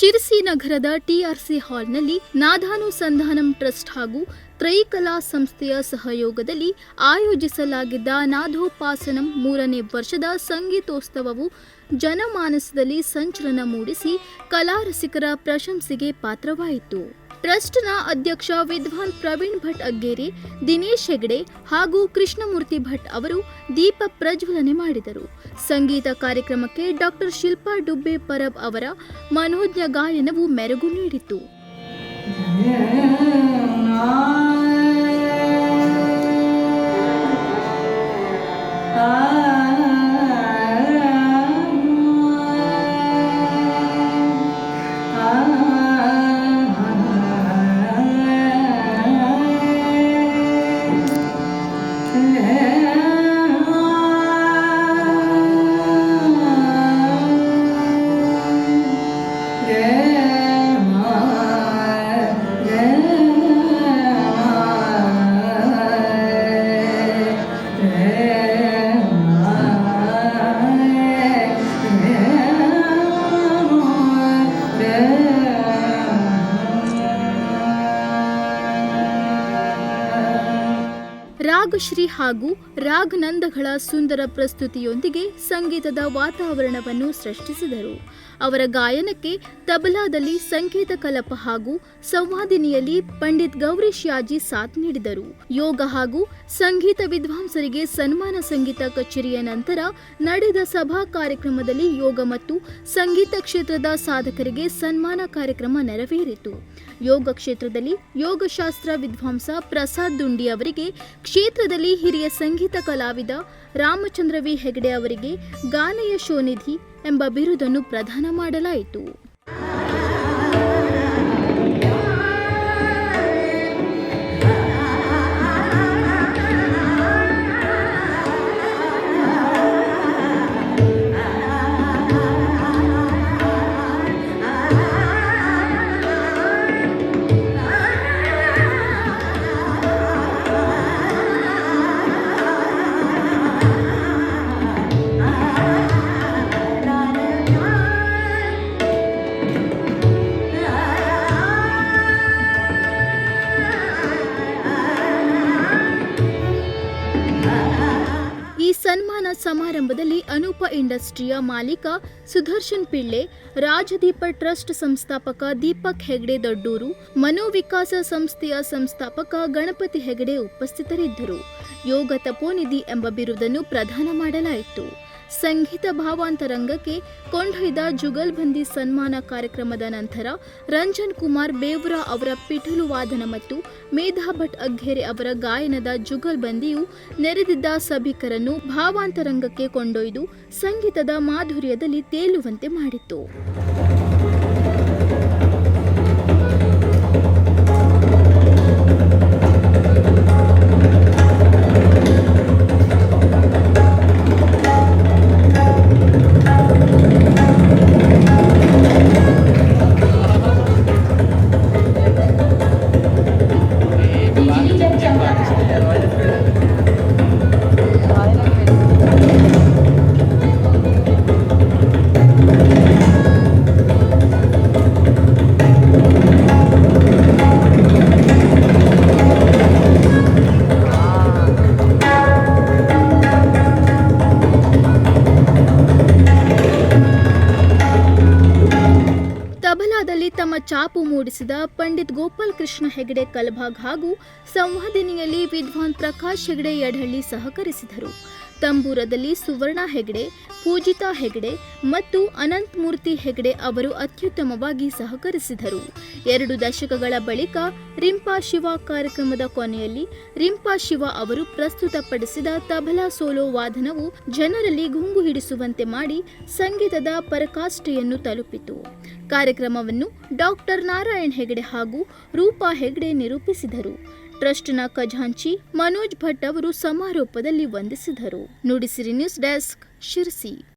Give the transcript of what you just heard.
ಶಿರ್ಸಿ ನಗರದ ಟಿಆರ್ಸಿ ಹಾಲ್ನಲ್ಲಿ ನಾದಾನುಸಂಧಾನಂ ಟ್ರಸ್ಟ್ ಹಾಗೂ ತ್ರೈಕಲಾ ಸಂಸ್ಥೆಯ ಸಹಯೋಗದಲ್ಲಿ ಆಯೋಜಿಸಲಾಗಿದ್ದ ನಾದೋಪಾಸನಂ ಮೂರನೇ ವರ್ಷದ ಸಂಗೀತೋತ್ಸವವು ಜನಮಾನಸದಲ್ಲಿ ಸಂಚಲನ ಮೂಡಿಸಿ ಕಲಾರಸಿಕರ ಪ್ರಶಂಸೆಗೆ ಪಾತ್ರವಾಯಿತು. ಟ್ರಸ್ಟ್ನ ಅಧ್ಯಕ್ಷ ವಿದ್ವಾನ್ ಪ್ರವೀಣ್ ಭಟ್ ಅಗ್ಗೇರಿ, ದಿನೇಶ್ ಹೆಗಡೆ ಹಾಗೂ ಕೃಷ್ಣಮೂರ್ತಿ ಭಟ್ ಅವರು ದೀಪ ಪ್ರಜ್ವಲನೆ ಮಾಡಿದರು. ಸಂಗೀತ ಕಾರ್ಯಕ್ರಮಕ್ಕೆ ಡಾಕ್ಟರ್ ಶಿಲ್ಪಾ ಡುಬ್ಬೆ ಪರಬ್ ಅವರ ಮನೋಜ್ಞ ಗಾಯನವು ಮೆರುಗು ನೀಡಿತು ರಾಗಶ್ರೀ ಹಾಗೂ ರಾಗನಂದಗಳ ಸುಂದರ ಪ್ರಸ್ತುತಿಯೊಂದಿಗೆ ಸಂಗೀತದ ವಾತಾವರಣವನ್ನು ಸೃಷ್ಟಿಸಿದರು. ಅವರ ಗಾಯನಕ್ಕೆ ತಬಲಾದಲ್ಲಿ ಸಂಗೀತ ಕಲಪ ಹಾಗೂ ಸಂವಾದಿನಿಯಲ್ಲಿ ಪಂಡಿತ್ ಗೌರೀಶ್ ಯಾಜಿ ಸಾಥ್ ನೀಡಿದರು. ಯೋಗ ಹಾಗೂ ಸಂಗೀತ ವಿದ್ವಾಂಸರಿಗೆ ಸನ್ಮಾನ ಸಂಗೀತ ಕಚೇರಿಯ ನಂತರ ನಡೆದ ಸಭಾ ಕಾರ್ಯಕ್ರಮದಲ್ಲಿ ಯೋಗ ಮತ್ತು ಸಂಗೀತ ಕ್ಷೇತ್ರದ ಸಾಧಕರಿಗೆ ಸನ್ಮಾನ ಕಾರ್ಯಕ್ರಮ ನೆರವೇರಿತು. ಯೋಗ ಕ್ಷೇತ್ರದಲ್ಲಿ ಯೋಗಶಾಸ್ತ್ರ ವಿದ್ವಾಂಸ ಪ್ರಸಾದ್ ದುಂಡಿ ಅವರಿಗೆ, ಕ್ಷೇತ್ರದಲ್ಲಿ ಹಿರಿಯ ಸಂಗೀತ ಕಲಾವಿದ ರಾಮಚಂದ್ರ ವಿ ಹೆಗಡೆ ಅವರಿಗೆ ಗಾನಯಶೋನಿಧಿ ಎಂಬ ಬಿರುದನ್ನು ಪ್ರದಾನ ಮಾಡಲಾಯಿತು. ಸಮಾರಂಭದಲ್ಲಿ ಅನೂಪ ಇಂಡಸ್ಟ್ರಿಯ ಮಾಲೀಕ ಸುದರ್ಶನ್ ಪಿಳ್ಳೆ, ರಾಜದೀಪ ಟ್ರಸ್ಟ್ ಸಂಸ್ಥಾಪಕ ದೀಪಕ್ ಹೆಗ್ಡೆ ದೊಡ್ಡೂರು, ಮನೋವಿಕಾಸ ಸಂಸ್ಥೆಯ ಸಂಸ್ಥಾಪಕ ಗಣಪತಿ ಹೆಗಡೆ ಉಪಸ್ಥಿತರಿದ್ದರು. ಯೋಗ ತಪೋನಿಧಿ ಎಂಬ ಬಿರುದನ್ನು ಪ್ರದಾನ ಮಾಡಲಾಯಿತು. ಸಂಗೀತ ಭಾವಾಂತರಂಗಕ್ಕೆ ಕೊಂಡೊಯ್ದ ಜುಗಲ್ಬಂದಿ ಸನ್ಮಾನ ಕಾರ್ಯಕ್ರಮದ ನಂತರ ರಂಜನ್ ಕುಮಾರ್ ಬೇವ್ರಾ ಅವರ ಪಿಠಲು ವಾದನ ಮತ್ತು ಮೇಧಾ ಭಟ್ ಅಗ್ಗೆರೆ ಅವರ ಗಾಯನದ ಜುಗಲ್ಬಂದಿಯು ನೆರೆದಿದ್ದ ಸಭಿಕರನ್ನು ಭಾವಾಂತರಂಗಕ್ಕೆ ಕೊಂಡೊಯ್ದು ಸಂಗೀತದ ಮಾಧುರ್ಯದಲ್ಲಿ ತೇಲುವಂತೆ ಮಾಡಿತು ಚಾಪು ಮೂಡಿಸಿದ ಪಂಡಿತ್ ಗೋಪಾಲ್ ಕೃಷ್ಣ ಹೆಗಡೆ ಕಲಭಾಗ್ ಹಾಗೂ ಸಂವಾದಿನಿಯಲ್ಲಿ ವಿದ್ವಾನ್ ಪ್ರಕಾಶ್ ಹೆಗಡೆ ಯಡಹಳ್ಳಿ ಸಹಕರಿಸಿದರು. ತಂಬೂರದಲ್ಲಿ ಸುವರ್ಣ ಹೆಗಡೆ, ಪೂಜಿತಾ ಹೆಗಡೆ ಮತ್ತು ಅನಂತಮೂರ್ತಿ ಹೆಗಡೆ ಅವರು ಅತ್ಯುತ್ತಮವಾಗಿ ಸಹಕರಿಸಿದರು. ಎರಡು ದಶಕಗಳ ಬಳಿಕ ರಿಂಪಾ ಶಿವ ಕಾರ್ಯಕ್ರಮದ ಕೊನೆಯಲ್ಲಿ ರಿಂಪಾ ಶಿವ ಅವರು ಪ್ರಸ್ತುತಪಡಿಸಿದ ತಬಲಾ ಸೋಲೋ ವಾದನವು ಜನರಲ್ಲಿ ಗುಂಗು ಹಿಡಿಸುವಂತೆ ಮಾಡಿ ಸಂಗೀತದ ಪರಕಾಷ್ಠೆಯನ್ನು ತಲುಪಿತು. ಕಾರ್ಯಕ್ರಮವನ್ನು ಡಾಕ್ಟರ್ ನಾರಾಯಣ್ ಹೆಗಡೆ ಹಾಗೂ ರೂಪಾ ಹೆಗಡೆ ನಿರೂಪಿಸಿದರು. ಟ್ರಸ್ಟ್ನ ಖಜಾಂಚಿ ಮನೋಜ್ ಭಟ್ ಅವರು ಸಮಾರೋಪದಲ್ಲಿ ವಂದಿಸಿದರು. Nudisiri news desk Sirsi.